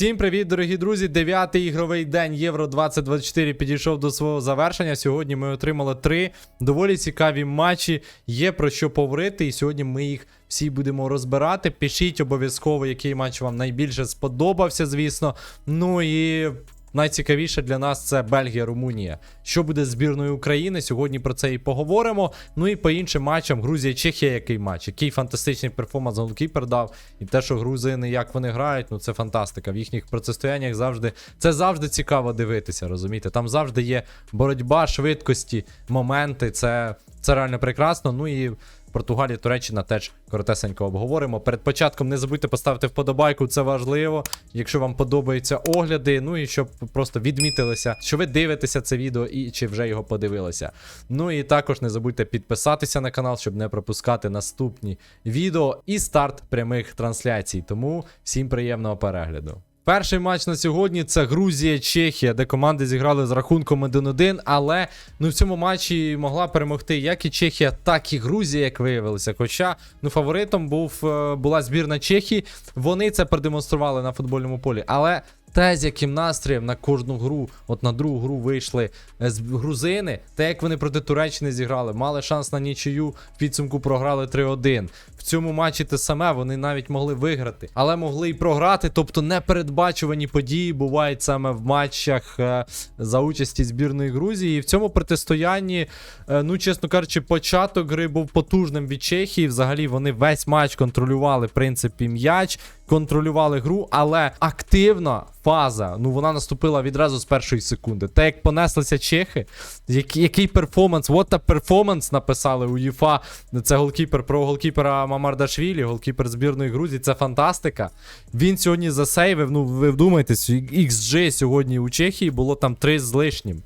Всім привіт, дорогі друзі! Дев'ятий ігровий день Євро 2024 підійшов до свого завершення. Сьогодні ми отримали три доволі цікаві матчі. Є про що поговорити, і сьогодні ми їх всі будемо розбирати. Пишіть обов'язково, який матч вам найбільше сподобався, звісно. Ну і. Найцікавіше для нас це Бельгія, Румунія. Що буде з збірною України? Сьогодні про це і поговоримо. Ну і по іншим матчам Грузія, Чехія, який матч, який фантастичний перформанс голкіпер дав. І те, що грузини, як вони грають, ну це фантастика. В їхніх протистояннях завжди це завжди цікаво дивитися. Розумієте? Там завжди є боротьба, швидкості, моменти. Це, це реально прекрасно. Ну і Португалія, Туреччина теж коротесенько обговоримо. Перед початком не забудьте поставити вподобайку, це важливо. Якщо вам подобаються огляди, ну і щоб просто відмітилися, що ви дивитеся це відео і чи вже його подивилися. Ну і також не забудьте підписатися на канал, щоб не пропускати наступні відео і старт прямих трансляцій. Тому всім приємного перегляду. Перший матч на сьогодні це Грузія-Чехія, де команди зіграли з рахунком 1-1, але ну в цьому матчі могла перемогти як і Чехія, так і Грузія, як виявилося. Хоча ну фаворитом був е, була збірна Чехії. Вони це продемонстрували на футбольному полі. Але те, з яким настроєм на кожну гру, от на другу гру вийшли е, з грузини, те, як вони проти Туреччини зіграли, мали шанс на нічию, в підсумку програли 3-1. В цьому матчі те саме, вони навіть могли виграти, але могли й програти. Тобто непередбачувані події бувають саме в матчах е, за участі збірної Грузії. І в цьому протистоянні, е, ну чесно кажучи, початок гри був потужним від Чехії. Взагалі вони весь матч контролювали, в принципі, м'яч, контролювали гру, але активна фаза, ну вона наступила відразу з першої секунди. Те, як понеслися чехи, який, який перформанс, what a performance написали у ЄФА. Це голкіпер про голкіпера Мамардашвілі, голкіпер збірної Грузії. Це фантастика. Він сьогодні засейвив. Ну, ви вдумайтесь, XG сьогодні у Чехії було там 3 з лишнім.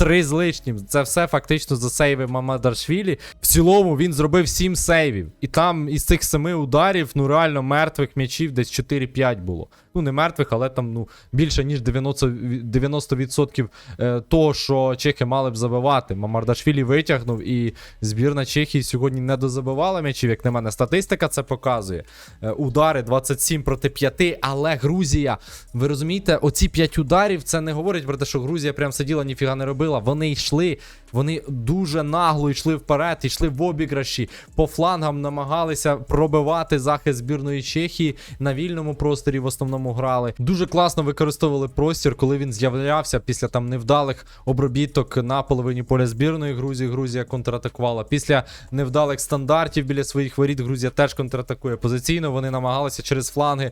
Три з лишнім. Це все фактично засейвив Мамадаршвілі. В цілому він зробив 7 сейвів. І там із цих 7 ударів, ну реально мертвих м'ячів десь 4-5 було. Ну, не мертвих, але там ну, більше, ніж 90%, 90% е, того, що чехи мали б забивати. Мамардашвілі витягнув, і збірна Чехії сьогодні не дозабивала м'ячів, як на мене. Статистика це показує. Е, удари 27 проти 5, але Грузія, ви розумієте, оці 5 ударів це не говорить про те, що Грузія прям сиділа, ніфіга не робила. Вони йшли, вони дуже нагло йшли вперед, йшли в обіграші, по флангам намагалися пробивати захист збірної Чехії на вільному просторі в основному грали. Дуже класно використовували простір, коли він з'являвся після там невдалих обробіток на половині поля збірної Грузії. Грузія контратакувала. Після невдалих стандартів біля своїх воріт Грузія теж контратакує. Позиційно вони намагалися через фланги.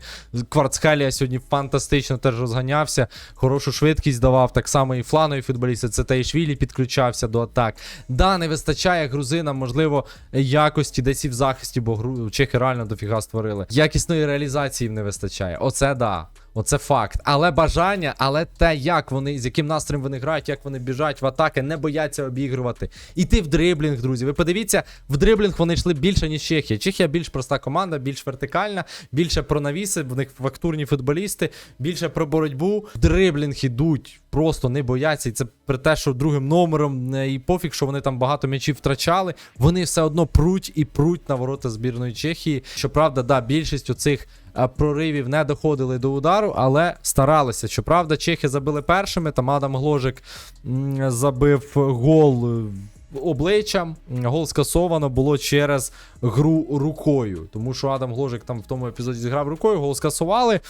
Кварцхелія сьогодні фантастично теж розганявся. Хорошу швидкість давав. Так само і фланові футболісти. Це Таїшвілі підключався до атак. Да, не вистачає грузинам, можливо, якості десь і в захисті, бо чехи реально дофіга створили. Якісної реалізації їм не вистачає. Оце да. Оце факт. Але бажання, але те, як вони, з яким настроєм вони грають, як вони біжать в атаки, не бояться обігрувати. Іти в дриблінг, друзі. Ви подивіться, в дриблінг вони йшли більше, ніж Чехія. Чехія більш проста команда, більш вертикальна, більше про навіси, в них фактурні футболісти, більше про боротьбу. В дриблінг ідуть, просто не бояться. І це при те, що другим номером е, і пофіг, що вони там багато м'ячів втрачали. Вони все одно пруть і пруть на ворота збірної Чехії. Щоправда, да, більшість оцих проривів не доходили до удару, але старалися. Щоправда, чехи забили першими. Там Адам Гложик забив гол. Обличчям гол скасовано було через гру рукою, тому що Адам Гложик там в тому епізоді зіграв рукою, гол скасували.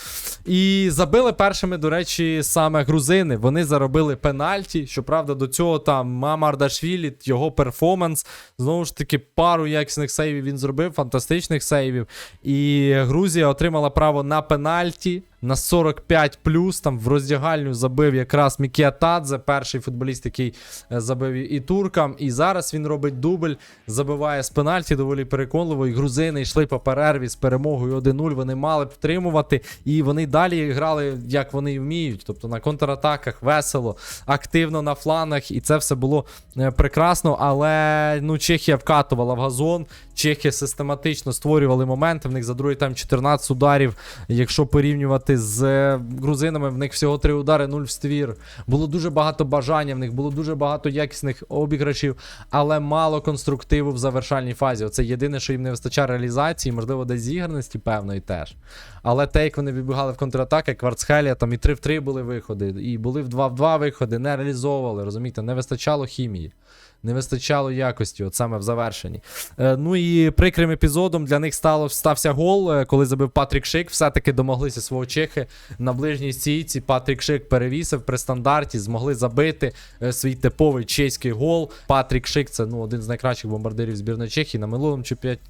І забили першими, до речі, саме грузини. Вони заробили пенальті. Щоправда, до цього там Мамардашвілі, його перформанс. Знову ж таки, пару якісних сейвів він зробив, фантастичних сейвів. І Грузія отримала право на пенальті. На 45 плюс там в роздягальню забив якраз Мікіатадзе, перший футболіст, який е, забив і туркам. І зараз він робить дубль, забиває з пенальті доволі переконливо. І грузини йшли по перерві з перемогою 1-0. Вони мали б втримувати. І вони далі грали, як вони вміють. Тобто на контратаках весело, активно на фланах. І це все було е, прекрасно. Але ну, Чехія вкатувала в газон. Чехи систематично створювали моменти. В них за другий тайм 14 ударів. Якщо порівнювати виграти з е, грузинами. В них всього три удари, нуль в ствір. Було дуже багато бажання в них, було дуже багато якісних обіграшів, але мало конструктиву в завершальній фазі. Оце єдине, що їм не вистачає реалізації, можливо, десь зіграності певної теж. Але те, як вони вибігали в контратаки, Кварцхелія, там і 3 в 3 були виходи, і були в 2 в 2 виходи, не реалізовували, розумієте, не вистачало хімії. Не вистачало якості, от саме в завершенні. Е, ну і прикрим епізодом для них стало стався гол, е, коли забив Патрік Шик. Все-таки домоглися свого чехи на ближній стійці. Патрік Шик перевісив при стандарті, змогли забити е, свій типовий чеський гол. Патрік Шик це ну, один з найкращих бомбардирів збірної Чехії. На минулому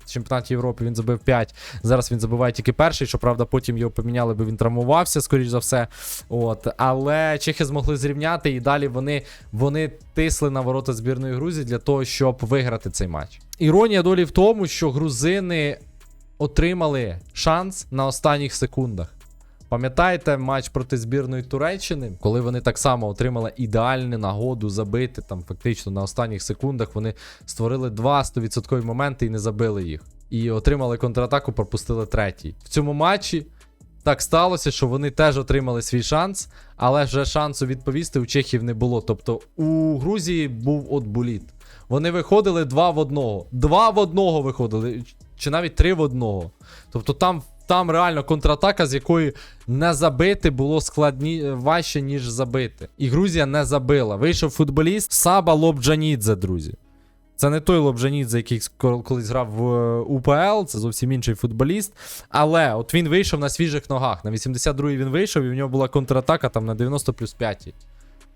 чемпіонаті Європи він забив 5. Зараз він забиває тільки перший. Щоправда, потім його поміняли, бо він травмувався, скоріш за все. От. Але чехи змогли зрівняти, і далі вони, вони тисли на ворота збірної Грузії для того, щоб виграти цей матч. Іронія долі в тому, що грузини отримали шанс на останніх секундах. Пам'ятаєте матч проти збірної Туреччини, коли вони так само отримали ідеальну нагоду забити там фактично на останніх секундах. Вони створили два 100% моменти і не забили їх. І отримали контратаку, пропустили третій. В цьому матчі так сталося, що вони теж отримали свій шанс, але вже шансу відповісти у Чехів не було. Тобто у Грузії був от буліт. Вони виходили два в одного. Два в одного виходили, чи навіть три в одного. Тобто там, там реально контратака, з якої не забити було складні, важче, ніж забити. І Грузія не забила. Вийшов футболіст Саба Лобджанідзе, друзі. Це не той Лобжанідзе, який колись грав в е, УПЛ, це зовсім інший футболіст. Але от він вийшов на свіжих ногах. На 82-й він вийшов, і в нього була контратака там на 90 плюс 5.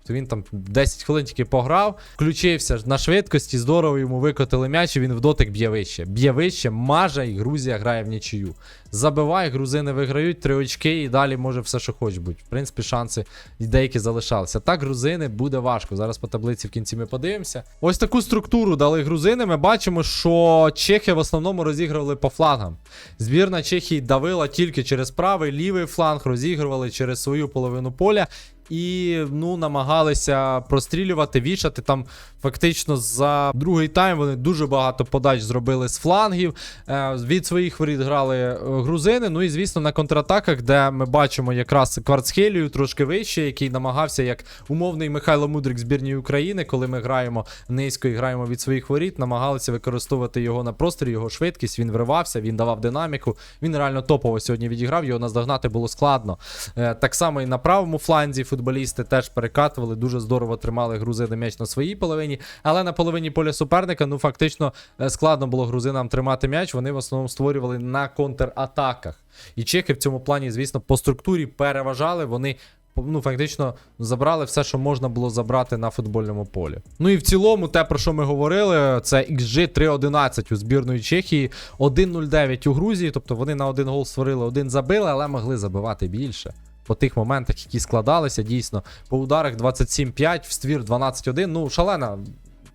То він там 10 хвилин тільки пограв, включився на швидкості, здорово йому викотили м'яч, і він в дотик б'є вище. Б'є вище, маже, і Грузія грає в нічию. Забиває, грузини виграють три очки, і далі може все, що хоч бути. В принципі, шанси деякі залишалися. Так, грузини буде важко. Зараз по таблиці в кінці ми подивимося. Ось таку структуру дали грузини. Ми бачимо, що чехи в основному розігрували по флангам. Збірна Чехії давила тільки через правий, лівий фланг, розігрували через свою половину поля. І ну намагалися прострілювати, вішати. Там фактично за другий тайм вони дуже багато подач зробили з флангів. Е, від своїх воріт грали е, грузини. Ну і звісно, на контратаках, де ми бачимо якраз Кварцхелію трошки вище, який намагався як умовний Михайло Мудрик збірній України, коли ми граємо низько і граємо від своїх воріт, намагалися використовувати його на просторі, його швидкість. Він вривався, він давав динаміку. Він реально топово сьогодні відіграв. Його наздогнати було складно. Е, так само і на правому фланзі футболісти теж перекатували, дуже здорово тримали грузини м'яч на своїй половині, але на половині поля суперника, ну фактично е, складно було грузинам тримати м'яч. Вони в основному створювали на контратаках. І чехи в цьому плані, звісно, по структурі переважали. Вони ну, фактично забрали все, що можна було забрати на футбольному полі. Ну і в цілому, те, про що ми говорили, це XG 3.11 у збірної Чехії, 1.09 у Грузії. Тобто вони на один гол створили, один забили, але могли забивати більше. По тих моментах, які складалися, дійсно, по ударах 27-5, в ствір 12-1. Ну, шалена.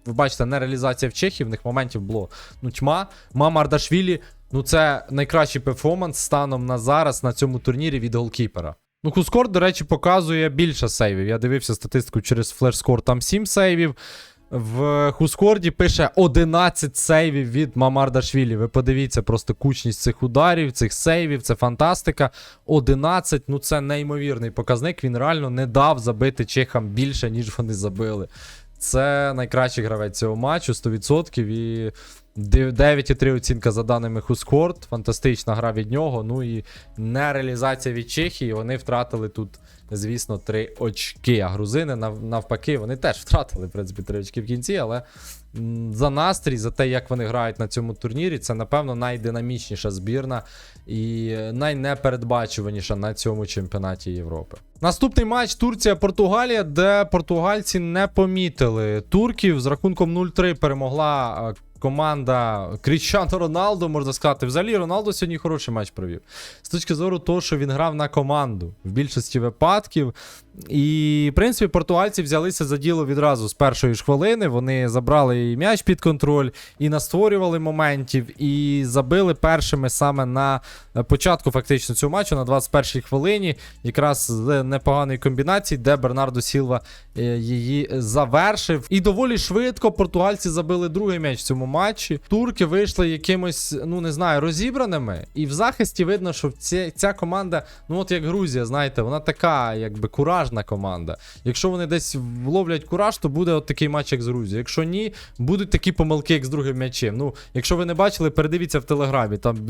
Ви бачите, не реалізація в Чехії, в них моментів було ну, тьма. Мама Ардашвілі, ну це найкращий перформанс станом на зараз на цьому турнірі від голкіпера. Ну, Хускор, до речі, показує більше сейвів. Я дивився статистику через флешскор, там 7 сейвів. В Хускорді пише 11 сейвів від Мамардашвілі. Ви подивіться просто кучність цих ударів, цих сейвів, це фантастика. 11, ну це неймовірний показник. Він реально не дав забити чехам більше, ніж вони забили. Це найкращий гравець цього матчу, 100%. І 9,3 оцінка за даними Хускорд. Фантастична гра від нього. Ну і нереалізація від Чехії. Вони втратили тут, звісно, 3 очки. А грузини навпаки, вони теж втратили, в принципі, 3 очки в кінці, але за настрій, за те, як вони грають на цьому турнірі, це, напевно, найдинамічніша збірна і найнепередбачуваніша на цьому чемпіонаті Європи. Наступний матч Турція-Португалія, де португальці не помітили турків. З рахунком 0-3 перемогла. Команда Кріщано Роналдо, можна сказати. Взагалі, Роналдо сьогодні хороший матч провів. З точки зору того, що він грав на команду в більшості випадків. І, в принципі, португальці взялися за діло відразу з першої ж хвилини. Вони забрали і м'яч під контроль, і настворювали моментів, і забили першими саме на е, початку фактично цього матчу, на 21-й хвилині, якраз з непоганої комбінації, де Бернардо Сілва е, її завершив. І доволі швидко португальці забили другий м'яч в цьому матчі. Турки вийшли якимось, ну не знаю, розібраними. І в захисті видно, що ця, ця команда, ну от як Грузія, знаєте, вона така, якби куражна команда. Якщо вони десь вловлять кураж, то буде от такий матч, як з Грузією. Якщо ні, будуть такі помилки, як з другим м'ячем. Ну, якщо ви не бачили, передивіться в телеграмі. Там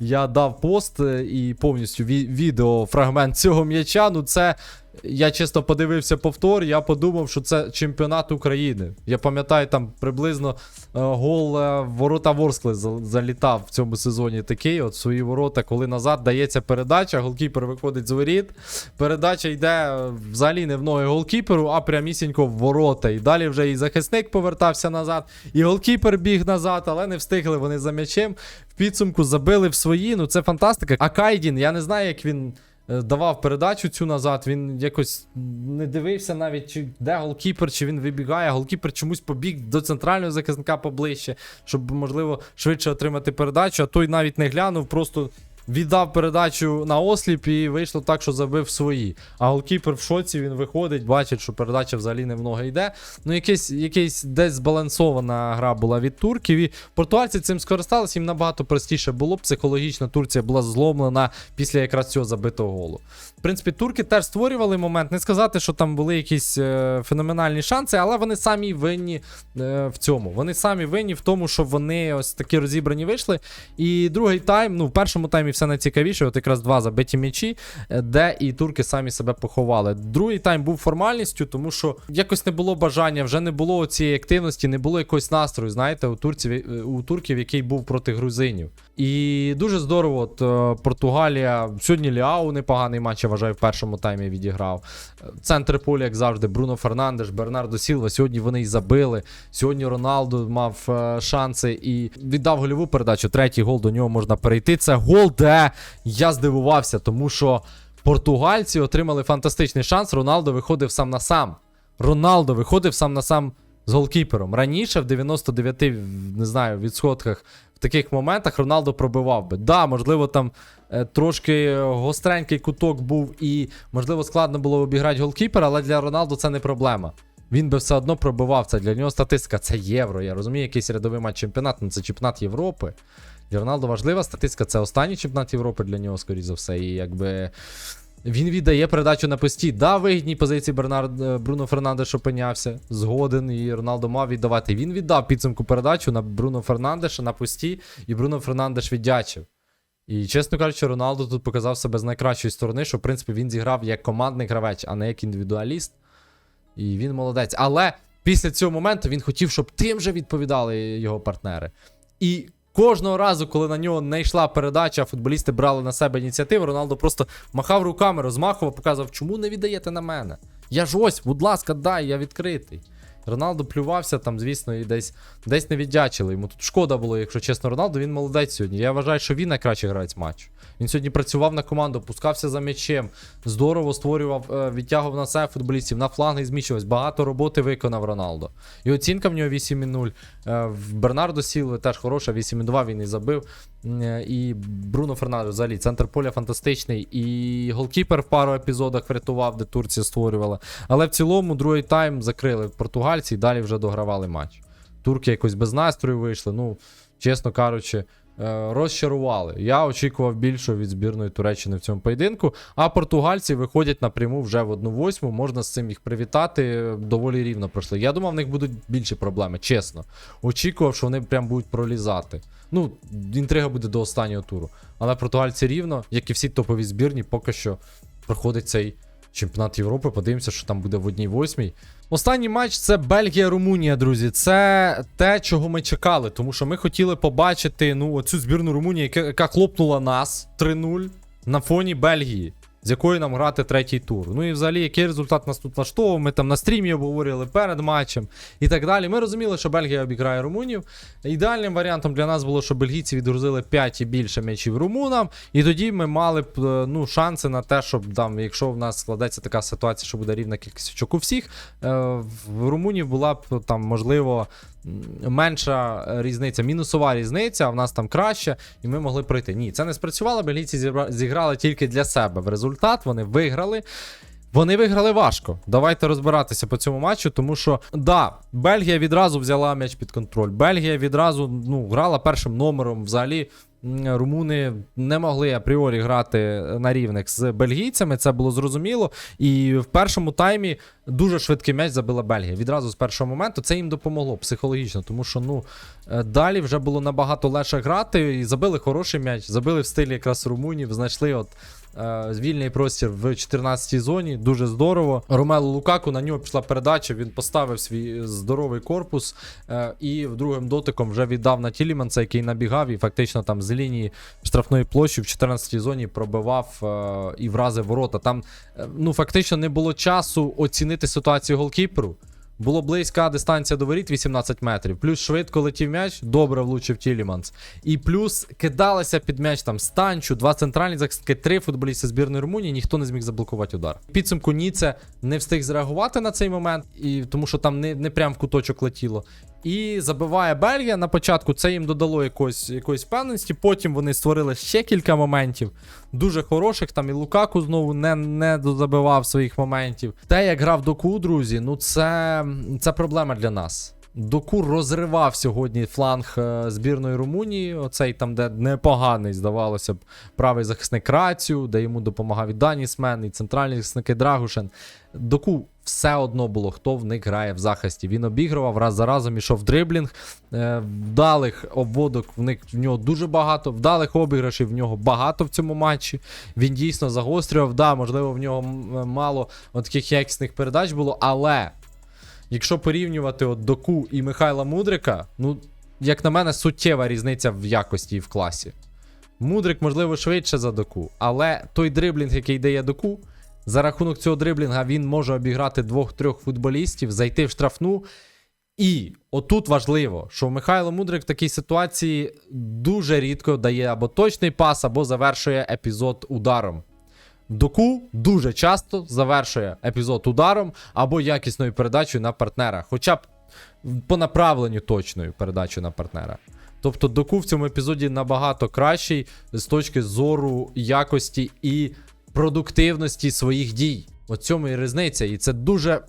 я дав пост е, і повністю ві- відео, фрагмент цього м'яча. Ну, це. Я чесно подивився повтор, я подумав, що це чемпіонат України. Я пам'ятаю, там приблизно е, гол е, ворота Ворскли залітав в цьому сезоні такий, от свої ворота, коли назад дається передача, голкіпер виходить з воріт. Передача йде е, взагалі не в ноги голкіперу, а прямісінько в ворота. І далі вже і захисник повертався назад, і голкіпер біг назад, але не встигли вони за м'ячем. В підсумку забили в свої. Ну це фантастика. А Кайдін, я не знаю, як він. Е, Давав передачу цю назад, він якось не дивився навіть, чи де голкіпер, чи він вибігає. Голкіпер чомусь побіг до центрального захисника поближче, щоб, можливо, швидше отримати передачу, а той навіть не глянув, просто віддав передачу на осліп і вийшло так, що забив свої. А голкіпер в шоці він виходить, бачить, що передача взагалі не в ноги йде. Ну, якийсь, якийсь десь збалансована гра була від турків. І португальці цим скористалися, їм набагато простіше було. Психологічно Турція була зломлена після якраз цього забитого голу. В принципі, турки теж створювали момент. Не сказати, що там були якісь е, феноменальні шанси, але вони самі винні е, в цьому. Вони самі винні в тому, що вони ось такі розібрані вийшли. І другий тайм, ну в першому таймі все найцікавіше, от якраз два забиті м'ячі, е, де і турки самі себе поховали. Другий тайм був формальністю, тому що якось не було бажання, вже не було цієї активності, не було якогось настрою, знаєте, у турців, е, у турків, який був проти грузинів. І дуже здорово, от е, Португалія. Сьогодні Ліау непоганий матч, вважаю, в першому таймі відіграв. Центр поля, як завжди, Бруно Фернандеш, Бернардо Сілва. Сьогодні вони і забили. Сьогодні Роналду мав е, шанси і віддав гольову передачу. Третій гол до нього можна перейти. Це гол, де я здивувався, тому що португальці отримали фантастичний шанс. Роналдо виходив сам на сам. Роналдо виходив сам на сам з голкіпером. Раніше, в 99 не знаю, відсотках в таких моментах Роналдо пробивав би. Да, можливо, там е, трошки гостренький куток був і, можливо, складно було обіграти голкіпера, але для Роналдо це не проблема. Він би все одно пробивав це. Для нього статистика це євро. Я розумію, якийсь рядовий матч чемпіонат, але це чемпіонат Європи. Для Роналдо важлива статистика, це останній чемпіонат Європи для нього, скоріш за все. І якби. Він віддає передачу на пості. Да, вигідній позиції Бернард е, Бруно Фернандеш опинявся. Згоден, і Роналдо мав віддавати. Він віддав підсумку передачу на Бруно Фернандеша на пості, і Бруно Фернандеш віддячив. І, чесно кажучи, Роналдо тут показав себе з найкращої сторони, що, в принципі, він зіграв як командний гравець, а не як індивідуаліст. І він молодець. Але після цього моменту він хотів, щоб тим же відповідали його партнери. І кожного разу, коли на нього не йшла передача, футболісти брали на себе ініціативу, Роналдо просто махав руками, розмахував, показував, чому не віддаєте на мене? Я ж ось, будь ласка, дай, я відкритий. Роналдо плювався там, звісно, і десь, десь не віддячили. Йому тут шкода було, якщо чесно, Роналдо, він молодець сьогодні. Я вважаю, що він найкращий гравець матчу. Він сьогодні працював на команду, пускався за м'ячем, здорово створював, е, відтягував на себе футболістів, на фланги зміщувався. Багато роботи виконав Роналдо. І оцінка в нього 8,0. Е, В Бернардо Сілви теж хороша, 8,2 він і забив. Е, І Бруно Фернандо взагалі центр поля фантастичний. І голкіпер в пару епізодах врятував, де Турція створювала. Але в цілому другий тайм закрили португальці і далі вже догравали матч. Турки якось без настрою вийшли. Ну, чесно кажучи, розчарували. Я очікував більшого від збірної Туреччини в цьому поєдинку. А португальці виходять напряму вже в 1-8. Можна з цим їх привітати. Доволі рівно пройшли. Я думав, в них будуть більші проблеми, чесно. Очікував, що вони прям будуть пролізати. Ну, інтрига буде до останнього туру. Але португальці рівно, як і всі топові збірні, поки що проходить цей чемпіонат Європи. Подивимося, що там буде в одній восьмій. Останній матч це Бельгія-Румунія, друзі. Це те, чого ми чекали, тому що ми хотіли побачити ну, оцю збірну Румунії, яка, хлопнула нас 3-0 на фоні Бельгії, з якою нам грати третій тур. Ну і взагалі, який результат нас тут влаштовував. Ми там на стрімі обговорювали перед матчем і так далі. Ми розуміли, що Бельгія обіграє румунів. Ідеальним варіантом для нас було, що бельгійці відгрузили 5 і більше м'ячів румунам, і тоді ми мали б е, ну, шанси на те, щоб там, якщо в нас складеться така ситуація, що буде рівна кількість очок у всіх, е, в Румунії була б там можливо. Менша е, різниця, мінусова різниця, а в нас там краще, і ми могли пройти. Ні, це не спрацювало. Бельгійці зіграли тільки для себе. В результат вони виграли. Вони виграли важко. Давайте розбиратися по цьому матчу, тому що да, Бельгія відразу взяла м'яч під контроль. Бельгія відразу ну, грала першим номером. Взагалі румуни не могли апріорі грати на рівних з бельгійцями. Це було зрозуміло. І в першому таймі дуже швидкий м'яч забила Бельгія. Відразу з першого моменту це їм допомогло психологічно, тому що ну е, далі вже було набагато легше грати. І забили хороший м'яч, забили в стилі якраз румунів, знайшли от. Е, Вільний простір в 14-й зоні, дуже здорово. Ромело Лукаку на нього пішла передача. Він поставив свій здоровий корпус е, і другим дотиком вже віддав на Тіліманса, який набігав і фактично там з лінії штрафної площі в 14-й зоні пробивав е, і вразив ворота. Там е, ну фактично не було часу оцінити ситуацію голкіперу. Було близька дистанція до воріт 18 метрів. Плюс швидко летів м'яч, добре влучив Тіліманс. І плюс кидалася під м'яч там Станчу, два центральні захисники, три футболісти збірної Румунії, ніхто не зміг заблокувати удар. Підсумку Ніце не встиг зреагувати на цей момент, і, тому що там не, не прям в куточок летіло. І забиває Бельгія на початку. Це їм додало якоїсь, якоїсь впевненості. Потім вони створили ще кілька моментів, дуже хороших. Там і Лукаку знову не, не дозабивав своїх моментів. Те, як грав Доку, друзі, ну це, це проблема для нас. Доку розривав сьогодні фланг е, збірної Румунії. Оцей там, де непоганий, здавалося б, правий захисник Рацію, де йому допомагав і Данісмен, і центральні захисники Драгушен. Доку все одно було, хто в них грає в захисті. Він обігрував раз за разом, ішов дриблінг. Е, вдалих обводок в них в нього дуже багато, вдалих обіграшів в нього багато в цьому матчі. Він дійсно загострював. Да, можливо, в нього мало от таких якісних передач було, але якщо порівнювати от Доку і Михайла Мудрика, ну, як на мене, суттєва різниця в якості і в класі. Мудрик, можливо, швидше за доку, але той дриблінг, який дає доку, за рахунок цього дриблінга він може обіграти двох-трьох футболістів, зайти в штрафну. І отут важливо, що Михайло Мудрик в такій ситуації дуже рідко дає або точний пас, або завершує епізод ударом. Доку дуже часто завершує епізод ударом або якісною передачею на партнера, хоча б по направленню точною передачею на партнера. Тобто Доку в цьому епізоді набагато кращий з точки зору якості і продуктивності своїх дій. У цьому і різниця. І це дуже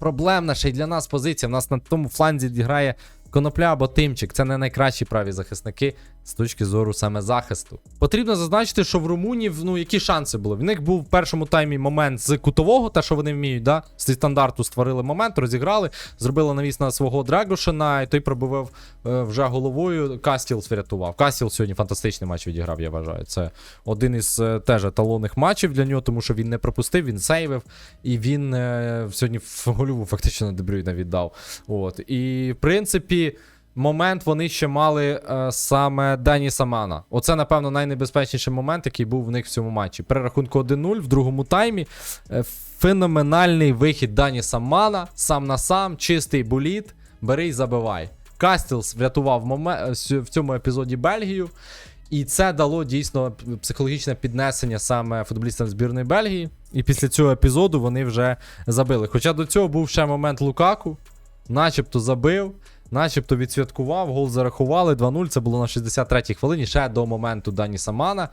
проблемна ще й для нас позиція. У нас на тому фланзі грає Конопля або Тимчик. Це не найкращі праві захисники з точки зору саме захисту. Потрібно зазначити, що в Румунів ну які шанси були. В них був в першому таймі момент з кутового, те, що вони вміють, да? Зі стандарту створили момент, розіграли, зробили навіс на свого Драгошина, і той пробивав е, вже головою. Кастілс врятував. Кастіл сьогодні фантастичний матч відіграв, я вважаю. Це один із е, теж еталонних матчів для нього, тому що він не пропустив, він сейвив, і він е, сьогодні в гольову фактично Дебрюйна віддав. От. І в принципі. Момент вони ще мали е, саме Дені Самана. Оце, напевно, найнебезпечніший момент, який був в них в цьому матчі. При рахунку 1-0 в другому таймі. Е, феноменальний вихід Дані Самана, сам на сам, чистий боліт, бери й забивай. Кастілс врятував моме- е, в цьому епізоді Бельгію. І це дало дійсно психологічне піднесення саме футболістам збірної Бельгії. І після цього епізоду вони вже забили. Хоча до цього був ще момент Лукаку, начебто забив, начебто відсвяткував, гол зарахували 2-0. Це було на 63-й хвилині, ще до моменту Дані Самана.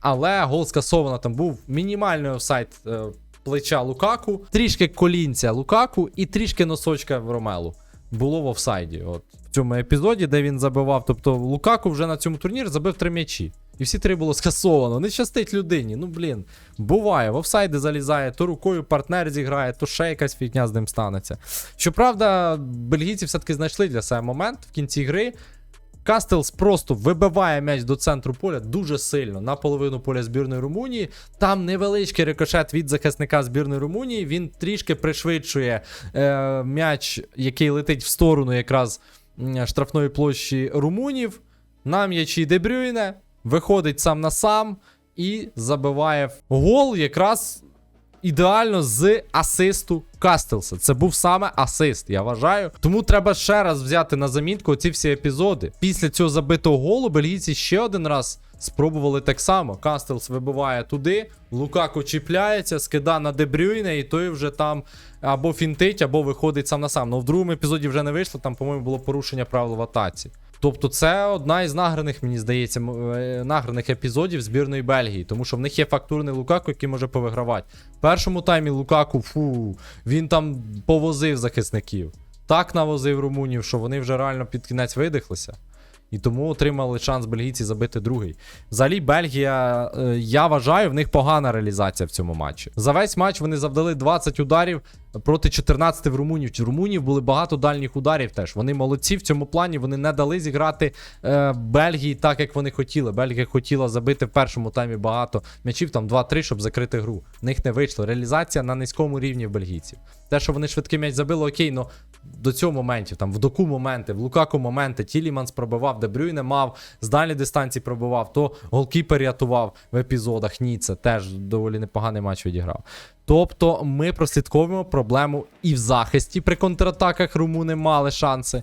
Але гол скасовано там був мінімальний офсайд е, плеча Лукаку, трішки колінця Лукаку і трішки носочка в Ромелу. Було в офсайді. От в цьому епізоді, де він забивав. Тобто Лукаку вже на цьому турнірі забив три м'ячі. І всі три було скасовано. Не щастить людині. Ну блін. Буває, в офсайди залізає, то рукою партнер зіграє, то ще якась фігня з ним станеться. Щоправда, бельгійці все-таки знайшли для себе момент в кінці гри. Кастелс просто вибиває м'яч до центру поля дуже сильно на половину поля збірної Румунії. Там невеличкий рикошет від захисника збірної Румунії. Він трішки пришвидшує е, м'яч, який летить в сторону якраз штрафної площі румунів. На м'ячі Дебрюйне виходить сам на сам і забиває гол якраз ідеально з асисту Кастелса. Це був саме асист, я вважаю. Тому треба ще раз взяти на замітку ці всі епізоди. Після цього забитого голу бельгійці ще один раз спробували так само. Кастелс вибиває туди, Лукако чіпляється, скида на Дебрюйне, і той вже там або фінтить, або виходить сам на сам. Ну в другому епізоді вже не вийшло, там, по-моєму, було порушення правил в атаці. Тобто, це одна із награних, мені здається, е, награних епізодів збірної Бельгії, тому що в них є фактурний Лукаку, який може повигравати. В першому таймі Лукаку, фу, він там повозив захисників. Так навозив румунів, що вони вже реально під кінець видихлися. І тому отримали шанс бельгійці забити другий. Взагалі, Бельгія, е, я вважаю, в них погана реалізація в цьому матчі. За весь матч вони завдали 20 ударів проти 14 в румунів. Румунів були багато дальніх ударів теж. Вони молодці в цьому плані. Вони не дали зіграти е, Бельгії так, як вони хотіли. Бельгія хотіла забити в першому таймі багато м'ячів, там 2-3, щоб закрити гру. В них не вийшло. Реалізація на низькому рівні в бельгійців. Те, що вони швидкий м'яч забили, окей, но до цього моментів, там в доку моменти, в Лукаку моменти, Тіліманс пробивав, Дебрюйне мав, з дальньої дистанції пробивав, то голкіпер рятував в епізодах. Ні, це теж доволі непоганий матч відіграв. Тобто ми прослідковуємо проблему і в захисті при контратаках румуни мали шанси.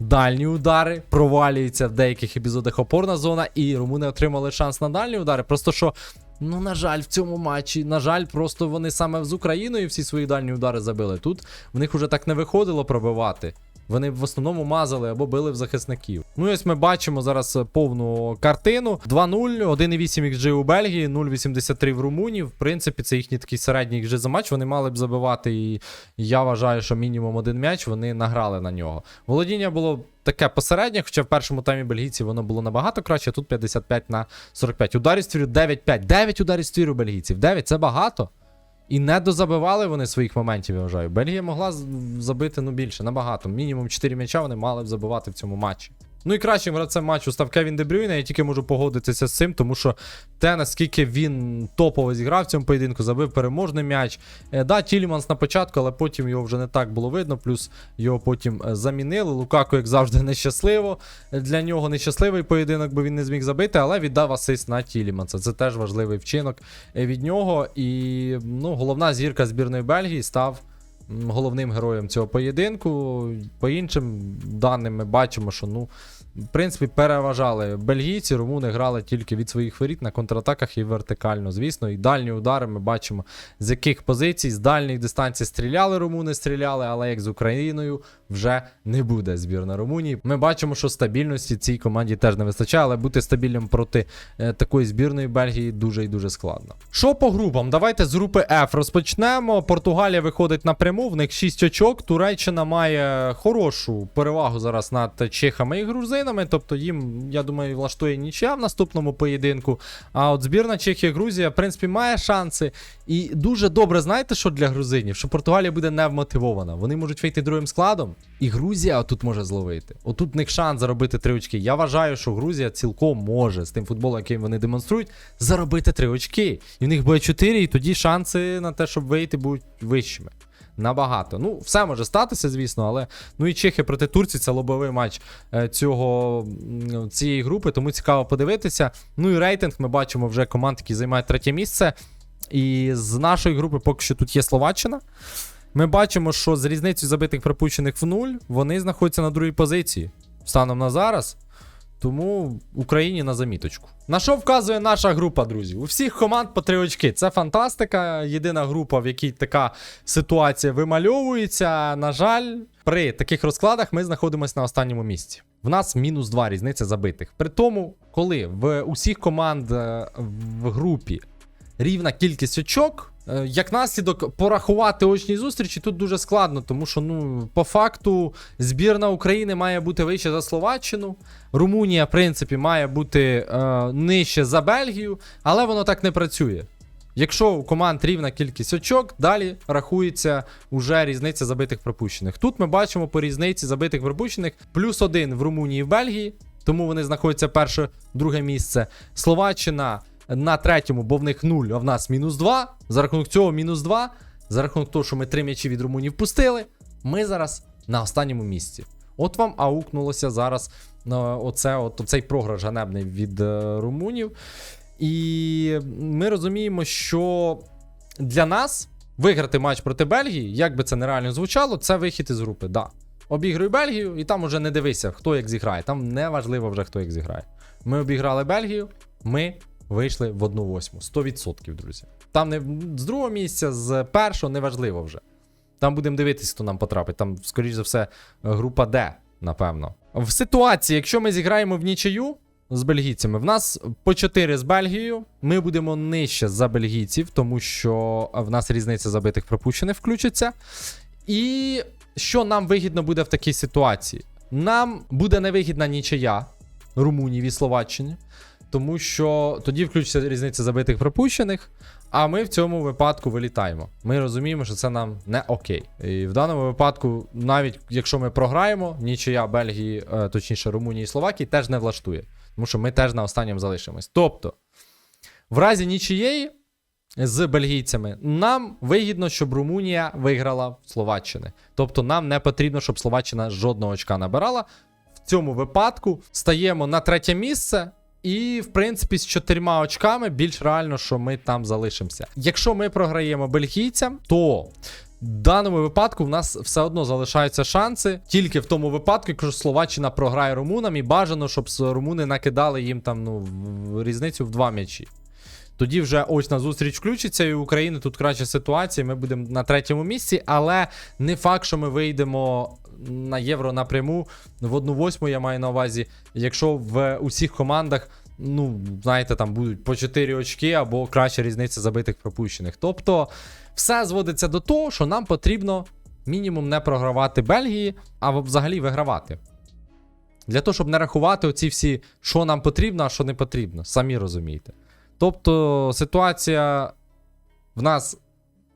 Дальні удари провалюються в деяких епізодах опорна зона, і румуни отримали шанс на дальні удари. Просто що, ну на жаль, в цьому матчі, на жаль, просто вони саме з Україною всі свої дальні удари забили. Тут в них уже так не виходило пробивати. Вони в основному мазали або били в захисників. Ну і ось ми бачимо зараз е, повну картину. 2-0, 1,8 XG у Бельгії, 0,83 в Румунії. В принципі, це їхній такий середній XG за матч. Вони мали б забивати. І я вважаю, що мінімум один м'яч вони награли на нього. Володіння було таке посереднє, хоча в першому таймі бельгійців воно було набагато краще. Тут 55 на 45. Ударів ствірю 9-5. 9 ударів ствірю бельгійців. 9 це багато. І не дозабивали вони своїх моментів, я вважаю. Бельгія могла забити ну більше, набагато. Мінімум 4 м'яча вони мали б забивати в цьому матчі. Ну і кращим гравцем матчу став Кевін Дебрюйне, я тільки можу погодитися з цим, тому що те, наскільки він топово зіграв в цьому поєдинку, забив переможний м'яч. Е, да, Тіліманс на початку, але потім його вже не так було видно, плюс його потім е, замінили. Лукако, як завжди, нещасливо. Для нього нещасливий поєдинок, бо він не зміг забити, але віддав асист на Тіліманса. Це теж важливий вчинок е, від нього. І ну, головна зірка збірної Бельгії став головним героєм цього поєдинку. По іншим даним ми бачимо, що ну. В принципі, переважали бельгійці, румуни грали тільки від своїх воріт на контратаках і вертикально, звісно. І дальні удари ми бачимо, з яких позицій, з дальніх дистанцій стріляли румуни, стріляли, але як з Україною вже не буде збірна Румунії. Ми бачимо, що стабільності цій команді теж не вистачає, але бути стабільним проти е, такої збірної Бельгії дуже і дуже складно. Що по групам? Давайте з групи F розпочнемо. Португалія виходить напряму, в них 6 очок. Туреччина має хорошу перевагу зараз над чехами і грузинами. Тобто їм, я думаю, влаштує нічия в наступному поєдинку. А от збірна Чехія, Грузія, в принципі, має шанси. І дуже добре, знаєте, що для грузинів? Що Португалія буде невмотивована. Вони можуть вийти другим складом, і Грузія тут може зловити. Отут в них шанс заробити три очки. Я вважаю, що Грузія цілком може з тим футболом, який вони демонструють, заробити три очки. І в них буде чотири, і тоді шанси на те, щоб вийти, будуть вищими. Набагато. Ну, все може статися, звісно, але ну і Чехія проти Турції це лобовий матч е, цього, цієї групи, тому цікаво подивитися. Ну і рейтинг ми бачимо вже команд, які займають третє місце. І з нашої групи поки що тут є Словаччина. Ми бачимо, що з різницею забитих пропущених в нуль вони знаходяться на другій позиції станом на зараз. Тому Україні на заміточку. На що вказує наша група, друзі? У всіх команд по три очки. Це фантастика. Єдина група, в якій така ситуація вимальовується. На жаль, при таких розкладах ми знаходимося на останньому місці. В нас мінус 2 різниця забитих. При тому, коли в усіх команд е, в групі рівна кількість очок. Е, Як наслідок порахувати очні зустрічі тут дуже складно, тому що ну по факту збірна України має бути вище за Словаччину. Румунія, в принципі, має бути е, нижче за Бельгію, але воно так не працює. Якщо у команд рівна кількість очок, далі рахується уже різниця забитих пропущених. Тут ми бачимо по різниці забитих пропущених плюс один в Румунії і в Бельгії, тому вони знаходяться перше, друге місце. Словаччина на третьому, бо в них 0, а в нас мінус 2. За рахунок цього мінус 2. За рахунок того, що ми три м'ячі від Румунії впустили, ми зараз на останньому місці. От вам аукнулося зараз е, оце, от, оцей програш ганебний від е, румунів. І ми розуміємо, що для нас виграти матч проти Бельгії, як би це нереально звучало, це вихід із групи. Да. Обігруй Бельгію, і там уже не дивися, хто як зіграє. Там не важливо вже хто як зіграє. Ми обіграли Бельгію, ми вийшли в 1-8. 100%, друзі. Там не з другого місця, з першого неважливо вже. Там будемо дивитися, хто нам потрапить. Там, скоріш за все, група Д, напевно. В ситуації, якщо ми зіграємо в нічию з бельгійцями, в нас по 4 з Бельгією. Ми будемо нижче за бельгійців, тому що в нас різниця забитих пропущених включиться. І що нам вигідно буде в такій ситуації? Нам буде невигідна нічия Румунії і Словаччині, тому що тоді включиться різниця забитих пропущених. А ми в цьому випадку вилітаємо. Ми розуміємо, що це нам не окей. І в даному випадку, навіть якщо ми програємо, нічия Бельгії, е, точніше Румунії і Словакії, теж не влаштує. Тому що ми теж на останньому залишимось. Тобто, в разі нічиєї з бельгійцями нам вигідно, щоб Румунія виграла в Словаччини. Тобто, нам не потрібно, щоб Словаччина жодного очка набирала. В цьому випадку стаємо на третє місце. І, в принципі, з чотирма очками більш реально, що ми там залишимося. Якщо ми програємо бельгійцям, то в даному випадку в нас все одно залишаються шанси тільки в тому випадку, якщо Словаччина програє румунам, і бажано, щоб румуни накидали їм там ну, різницю в два м'ячі. Тоді вже ось на зустріч включиться, і у України тут краща ситуація. Ми будемо на третьому місці, але не факт, що ми вийдемо на євро напряму в одну восьму, я маю на увазі. Якщо в усіх командах, ну, знаєте, там будуть по 4 очки або краща різниця забитих пропущених. Тобто, все зводиться до того, що нам потрібно мінімум не програвати Бельгії, а взагалі вигравати. Для того, щоб не рахувати оці всі, що нам потрібно, а що не потрібно. Самі розумієте. Тобто ситуація в нас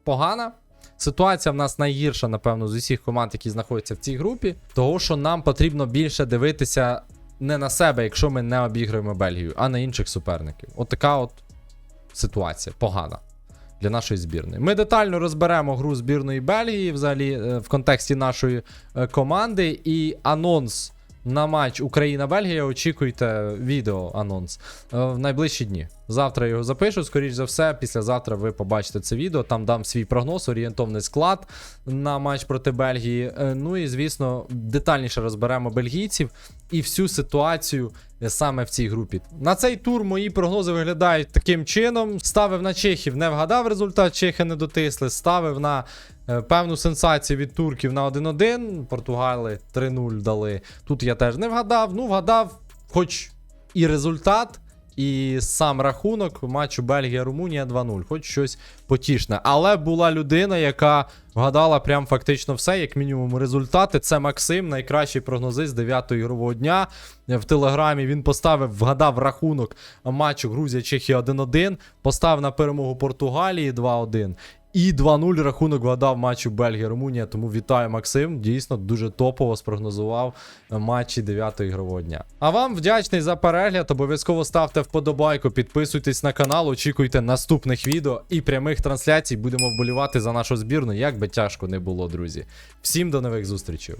погана. Ситуація в нас найгірша, напевно, з усіх команд, які знаходяться в цій групі. Того, що нам потрібно більше дивитися не на себе, якщо ми не обіграємо Бельгію, а на інших суперників. От така от ситуація погана для нашої збірної. Ми детально розберемо гру збірної Бельгії взагалі е, в контексті нашої е, команди. І анонс на матч Україна-Бельгія. Очікуйте відео анонс е, в найближчі дні. Завтра його запишу, скоріш за все. Післязавтра ви побачите це відео. Там дам свій прогноз, орієнтовний склад на матч проти Бельгії. Е, Ну і звісно, детальніше розберемо бельгійців і всю ситуацію е, саме в цій групі. На цей тур мої прогнози виглядають таким чином: ставив на Чехів, не вгадав результат, чехи не дотисли. Ставив на певну сенсацію від турків на 1-1. Португали 3-0 дали. Тут я теж не вгадав. Ну, вгадав, хоч і результат. І сам рахунок матчу Бельгія-Румунія 2-0, хоч щось потішне. Але була людина, яка вгадала прям фактично все, як мінімум, результати. Це Максим, найкращий прогнозист 9-го ігрового дня. В телеграмі він поставив, вгадав рахунок матчу Грузія-Чехія 1-1, поставив на перемогу Португалії 2-1. І 2-0 рахунок вгадав матчу Бельгія-Румунія. Тому вітаю, Максим. Дійсно дуже топово спрогнозував матчі 9-го ігрового дня. А вам вдячний за перегляд. Обов'язково ставте вподобайку, підписуйтесь на канал, очікуйте наступних відео і прямих трансляцій. Будемо вболівати за нашу збірну, як би тяжко не було, друзі. Всім до нових зустрічей.